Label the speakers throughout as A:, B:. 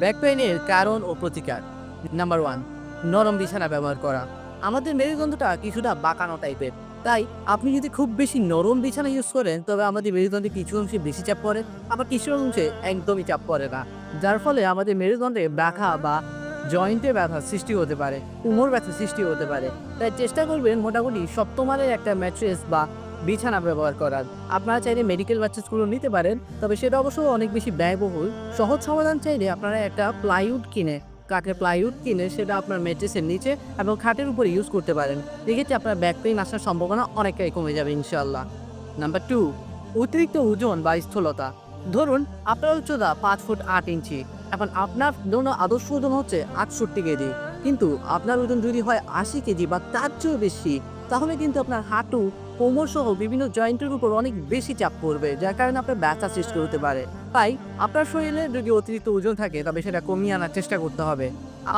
A: Back পেইনের কারণ ও প্রতিকার। Number one, নরম বিছানা ব্যবহার করা। আমাদের মেরুদণ্ডটা কিছুটা বাঁকানো টাইপের। তাই আপনি যদি খুব বেশি নরম বিছানা ইউজ করেন, তবে আমাদের মেরুদণ্ডে কিছু অংশে বেশি চাপ পড়ে, আবার কিছু অংশে একদমই চাপ পড়ে না। যার ফলে আমাদের মেরুদণ্ডে ব্যথা বা জয়েন্টে ব্যথা সৃষ্টি হতে পারে, কোমর ব্যথা সৃষ্টি হতে পারে। তাই চেষ্টা করবেন মোটামুটি সপ্তমানের একটা ম্যাট্রেস বা বিছানা ব্যবহার করার। আপনারা চাইলে মেডিকেল ম্যাট্রেসগুলো নিতে পারেন, তবে সেটা অবশ্য অনেক বেশি ব্যয়বহুল। সহজ সমাধান চাইলে আপনারা একটা প্লাইউড কিনে, কাঠের প্লাইউড কিনে সেটা আপনার ম্যাট্রেসের নিচে এবং খাটের উপরে ইউজ করতে পারেন। এক্ষেত্রে আপনার ব্যাক পেইন আসার সম্ভাবনা অনেকটাই কমে যাবে ইনশাল্লাহ নাম্বার টু অতিরিক্ত ওজন বা স্থূলতা। ধরুন, আপনার উচ্চতা পাঁচ ফুট আট ইঞ্চি। এখন আপনার ধরুন আদর্শ ওজন হচ্ছে আটষট্টি কেজি। কিন্তু আপনার ওজন যদি হয় আশি কেজি বা তার চেয়েও বেশি, তাহলে কিন্তু আপনার হাঁটু কোমর সহ বিভিন্ন জয়েন্টের উপর অনেক বেশি চাপ পড়বে, যার কারণে আপনার ব্যথা সৃষ্টি হতে পারে। তাই আপনার শরীরে যদি অতিরিক্ত ওজন থাকে, তবে সেটা কমিয়ে আনার চেষ্টা করতে হবে।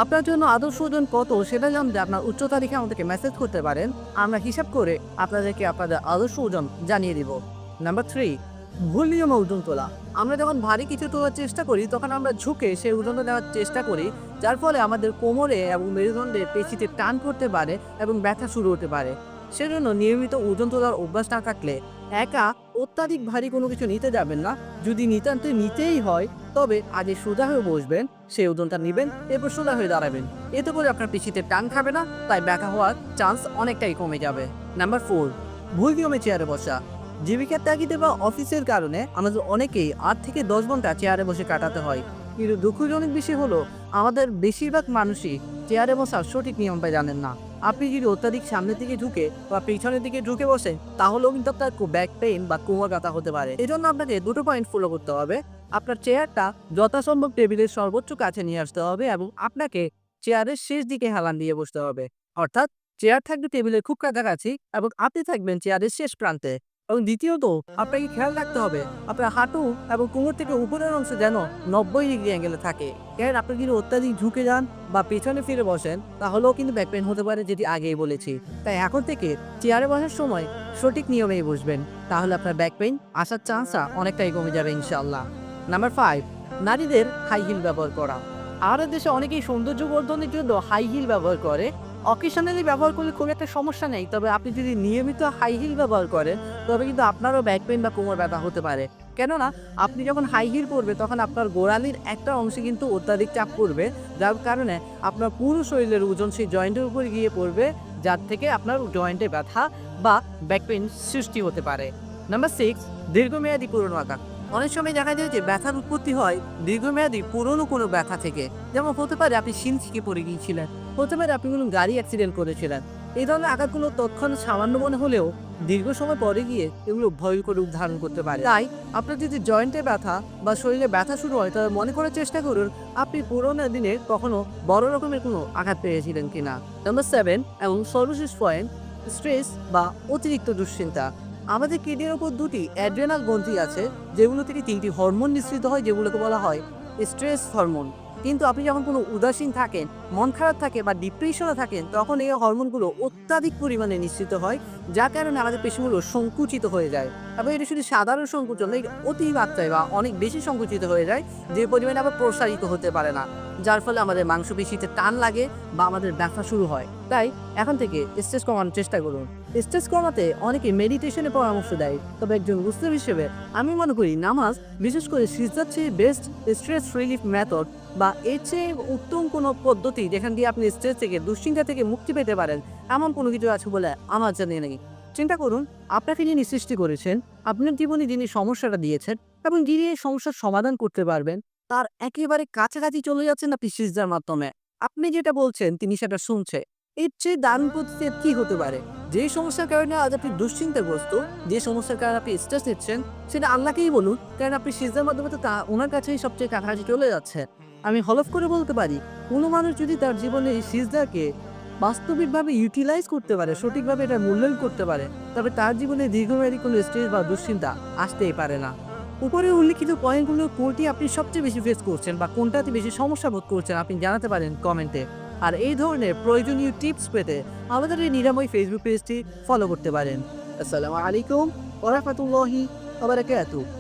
A: আপনার জন্য আদর্শ ওজন কত সেটা জানতে আপনার উচ্চতা দেখে আমাদেরকে মেসেজ করতে পারেন। আমরা হিসাব করে আপনাদেরকে আপনাদের আদর্শ ওজন জানিয়ে দিব। নাম্বার থ্রি ভুল নিয়মে ওজন তোলা। আমরা যখন ভারী কিছু তোলার চেষ্টা করি, তখন আমরা ঝুঁকে সেই ওজনটা নেওয়ার চেষ্টা করি, যার ফলে আমাদের কোমরে এবং মেরুদণ্ডে পেশিতে টান করতে পারে এবং ব্যথা শুরু হতে পারে। সেজন্য নিয়মিত ওজন তোলার অভ্যাস না থাকলে একা অত্যাধিক ভারী কোনো কিছু নিতে যাবেন না। যদি নিতান্ত নিতেই হয়, তবে আগে সোজা হয়ে বসবেন, সেই ওজনটা নেবেন, এরপর সোজা হয়ে দাঁড়াবেন। এতে করে আপনার পেশিতে টান খাবে না, তাই ব্যথা হওয়ার চান্স অনেকটাই কমে যাবে। নাম্বার ফোর ভুল নিয়মে চেয়ারে বসা। জীবিকার তাগিদে বা অফিসের কারণে আমাদের অনেকেই আট থেকে দশ ঘণ্টা চেয়ারে বসে কাটাতে হয়। কিন্তু দুঃখজনক বিষয় হলো, আমাদের বেশিরভাগ মানুষই চেয়ারে বসার সঠিক নিয়মটা জানেন না। আপনি যদি অত্যাধিক সামনের দিকে ঢুকে বা পিছনের দিকে ঢুকে বসেন, তাহলেও কিন্তু আপনার ব্যাক পেইন বা কোমর ব্যথা হতে পারে। এজন্য জন্য আপনাকে দুটো পয়েন্ট ফলো করতে হবে। আপনার চেয়ারটা যথাসম্ভব টেবিলের সর্বোচ্চ কাছে নিয়ে আসতে হবে এবং আপনাকে চেয়ারের শেষ দিকে হেলান দিয়ে বসতে হবে। অর্থাৎ চেয়ার থাকবে টেবিলের খুব কাছাকাছি এবং আপনি থাকবেন চেয়ারের শেষ প্রান্তে। এবং দ্বিতীয়ত, আপনাকে খেয়াল রাখতে হবে, আপনার হাঁটু এবং কোমর থেকে উপরের অংশ যেন নব্বই ডিগ্রি অ্যাঙ্গেলে থাকে। কারণ আপনি যদি অত্যাধিক ঝুঁকে যান বা পেছনে ফিরে বসেন, তাহলেও কিন্তু ব্যাক পেন হতে পারে যেটি আগেই বলেছি। তাই এখন থেকে চেয়ারে বসার সময় সঠিক নিয়মেই বসবেন, তাহলে আপনার ব্যাক পেইন আসার চান্সটা অনেকটাই কমে যাবে ইনশাল্লাহ নাম্বার ফাইভ নারীদের হাই হিল ব্যবহার করা। আমাদের দেশে অনেকেই সৌন্দর্য বর্ধনের জন্য হাই হিল ব্যবহার করে অকেশনালি ব্যবহার করলে খুব একটা সমস্যা নেই, তবে আপনি যদি নিয়মিত হাই হিল ব্যবহার করেন, তবে কিন্তু আপনারও ব্যাক পেন বা কোমর ব্যথা হতে পারে। কেননা, আপনি যখন হাই হিল পরবে, তখন আপনার গোড়ালির একটা অংশে কিন্তু অত্যাধিক চাপ পড়বে, যার কারণে আপনার পুরো শরীরের ওজন সেই জয়েন্টের উপর গিয়ে পড়বে, যার থেকে আপনার জয়েন্টে ব্যথা বা ব্যাক পেন সৃষ্টি হতে পারে। নাম্বার সিক্স দীর্ঘমেয়াদী পুরনো আঘাত অনেক সময় দেখা যায় যে ব্যথার উৎপত্তি হয় দীর্ঘমেয়াদী, পুরনো কোনো ব্যথা থেকে। যেমন হতে পারে আপনি শিন থেকে পড়ে গিয়েছিলেন, হতে পারে আপনি কোনো গাড়ি অ্যাক্সিডেন্ট করেছিলেন। এই ধরনের আঘাতগুলো তৎক্ষণাৎ সামান্য মনে হলেও দীর্ঘ সময় পরে গিয়ে এগুলো ভয়ঙ্কর রূপ ধারণ করতে পারে। তাই আপনার যদি জয়েন্টে ব্যথা বা শরীরে ব্যথা শুরু হয় তবে মনে করার চেষ্টা করুন, আপনি পুরোনো দিনে কখনো বড় রকমের কোনো আঘাত পেয়েছিলেন কিনা। নাম্বার সেভেন এবং সর্বশেষ পয়েন্ট স্ট্রেস বা অতিরিক্ত দুশ্চিন্তা। আমাদের কিডনির ওপর দুটি অ্যাড্রেনাল গ্রন্থি আছে যেগুলো থেকে তিনটি হরমোন নিঃসৃত হয় যেগুলোকে বলা হয় স্ট্রেস হরমোন। কিন্তু আপনি যখন কোনো উদাসীন থাকেন মন খারাপ থাকে বা ডিপ্রেশনে থাকেন তখন এই হরমোনগুলো অত্যাধিক পরিমাণে নিশ্চিত হয় যার কারণে আমাদের পেশিগুলো সংকুচিত হয়ে যায়। এবং এটা শুধু সাধারণ সংকুচন নয়, অতি মাত্রায় বা অনেক বেশি সংকুচিত হয়ে যায় যে পরিমাণে আবার প্রসারিত হতে পারে না যার ফলে আমাদের মাংসপেশিতে টান লাগে বা আমাদের ব্যথা শুরু হয়। তাই এখন থেকে স্ট্রেস কমানোর চেষ্টা করুন। স্ট্রেস কমাতে অনেকে মেডিটেশনের পরামর্শ দেয়। তবে একজন মুসলিম হিসেবে আমি মনে করি নামাজ, বিশেষ করে সিজদার চেয়ে বেস্ট স্ট্রেস রিলিফ মেথড বা এর চেয়ে উত্তম কোনো পদ্ধতি যেখান দিয়ে আপনি স্ট্রেস থেকে, দুশ্চিন্তা থেকে মুক্তি পেতে পারেন, এমন কোনো কিছু আছে বলে আমার জানি নেই। চিন্তা করুন, আপনাকে যিনি সৃষ্টি করেছেন, আপনার জীবনে যিনি সমস্যাটা দিয়েছেন এবং যিনি এই সমস্যার সমাধান করতে পারবেন, তার একেবারে কাছাকাছি চলে যাচ্ছেন আপনি সিজদার মাধ্যমে। আপনি যেটা বলছেন, তিনি সেটা শুনছে। এর চেয়ে পদ্ধতি আর কি হতে পারে? যে সমস্যার কারণে আজ আপনি দুশ্চিন্তাগ্রস্ত যে সমস্যার কারণে আপনি স্ট্রেস নিচ্ছেন, সেটা আল্লাহকেই বলুন, কারণ আপনি সিজদার মাধ্যমে তো তা ওনার কাছেই সবচেয়ে কাছাকাছি চলে যাচ্ছে। আমি হলফ করে বলতে পারি, কোনো মানুষ যদি তার জীবনে এই সিজদাকে বাস্তবিকভাবে ইউটিলাইজ করতে পারে, সঠিকভাবে এটা মূল্যায়ন করতে পারে, তবে তার জীবনে দীর্ঘমেয়াদী কোনো স্ট্রেস বা দুশ্চিন্তা আসতেই পারে না। উপরে উল্লিখিত পয়েন্টগুলো কোনটি আপনি সবচেয়ে বেশি ফেস করছেন বা কোনটাতে বেশি সমস্যা বোধ করছেন আপনি জানাতে পারেন কমেন্টে আর এই ধরনের প্রয়োজনীয় টিপস পেতে আমাদের এই নিরাময় ফেসবুক পেজটি ফলো করতে পারেন। আসসালামু আলাইকুম ওরহামতুল্লাহি বারাকাতুহু।